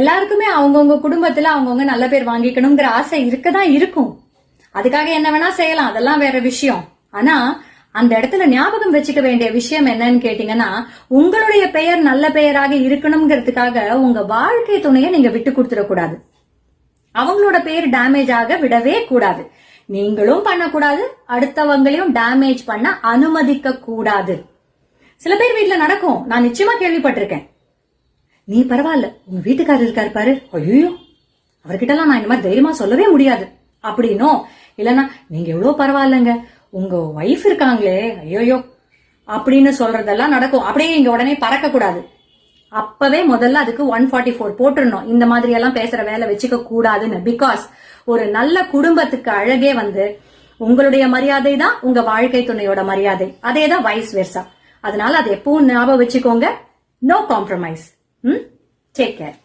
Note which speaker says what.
Speaker 1: எல்லாருக்குமே அவங்கவுங்க குடும்பத்துல அவங்கவுங்க நல்ல பேர் வாங்கிக்கணுங்கிற ஆசை இருக்கதான் இருக்கும். அதுக்காக என்ன வேணா செய்யலாம் அதெல்லாம் வேற விஷயம். ஆனா அந்த இடத்துல ஞாபகம் வச்சுக்க வேண்டிய விஷயம் என்னன்னு கேட்டீங்கன்னா உங்களுடைய பெயர் நல்ல பெயராக இருக்கணுங்கிறதுக்காக உங்க வாழ்க்கை துணையை நீங்க விட்டு கொடுத்துடக்கூடாது அவங்களோட பெயர் டேமேஜ் ஆக விடவே கூடாது. நீங்களும் பண்ணக்கூடாது அடுத்தவங்களையும் டேமேஜ் பண்ண அனுமதிக்க கூடாது. சில பேர் வீட்டுல நடக்கும். நான் நிச்சயமா கேள்விப்பட்டிருக்கேன். நீ பரவாயில்ல உங்க வீட்டுக்காரர் இருக்காரு பாரு. ஐயோ அவர்கிட்டலாம் நான் இந்த மாதிரி தைரியமா சொல்லவே முடியாது. அப்படின்னும் இல்லைன்னா நீங்க எவ்வளவு பரவாயில்லங்க உங்க ஒய்ஃப் இருக்காங்களே ஐயோயோ அப்படின்னு சொல்றதெல்லாம் நடக்கும். அப்படியே இங்க உடனே பறக்க கூடாது. அப்பவே முதல்ல அதுக்கு ஒன் ஃபார்ட்டி ஃபோர் போட்டுருணும் இந்த மாதிரி எல்லாம் பேசுற வேலை வச்சுக்க கூடாதுன்னு. பிகாஸ் ஒரு நல்ல குடும்பத்துக்கு அழகே வந்து உங்களுடைய மரியாதை தான் உங்க வாழ்க்கை துணையோட மரியாதை. அதே தான் வைஸ் வெர்சா அதனால அதை எப்பவும் ஞாபகம் வச்சுக்கோங்க. No compromise Hmm? Take care.